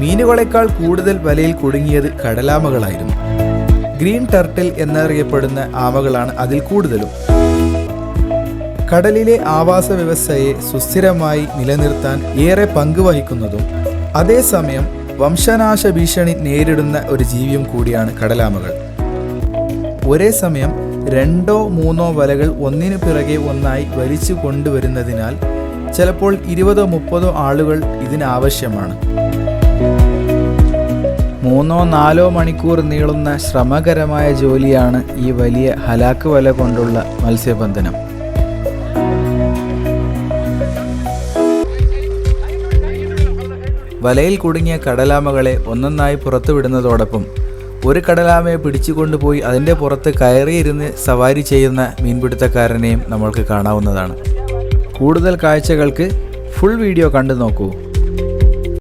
മീനുകളെക്കാൾ കൂടുതൽ വലയിൽ കുടുങ്ങിയത് കടലാമകളായിരുന്നു. ഗ്രീൻ ടർട്ടിൽ എന്നറിയപ്പെടുന്ന ആമകളാണ് അതിൽ കൂടുതലും. കടലിലെ ആവാസ വ്യവസ്ഥയെ സുസ്ഥിരമായി നിലനിർത്താൻ ഏറെ പങ്കുവഹിക്കുന്നതും അതേസമയം വംശനാശ ഭീഷണി നേരിടുന്ന ഒരു ജീവിയും കൂടിയാണ് കടലാമകൾ. ഒരേ സമയം രണ്ടോ മൂന്നോ വലകൾ ഒന്നിനു പിറകെ ഒന്നായി വലിച്ചു കൊണ്ടുവരുന്നതിനാൽ ചിലപ്പോൾ ഇരുപതോ മുപ്പതോ ആളുകൾ ഇതിനാവശ്യമാണ്. മൂന്നോ നാലോ മണിക്കൂർ നീളുന്ന ശ്രമകരമായ ജോലിയാണ് ഈ വലിയ ഹലാക്ക് വല കൊണ്ടുള്ള മത്സ്യബന്ധനം. വലയിൽ കുടുങ്ങിയ കടലാമകളെ ഒന്നൊന്നായി പുറത്തുവിടുന്നതോടൊപ്പം ഒരു കടലാമയെ പിടിച്ചുകൊണ്ടുപോയി അതിന്റെ പുറത്ത് കയറിയിരുന്ന് സവാരി ചെയ്യുന്ന മീൻപിടുത്തക്കാരനെയും നമ്മൾക്ക് കാണാവുന്നതാണ്. കൂടുതൽ കാഴ്ചകൾക്ക് ഫുൾ വീഡിയോ കണ്ടു നോക്കൂ.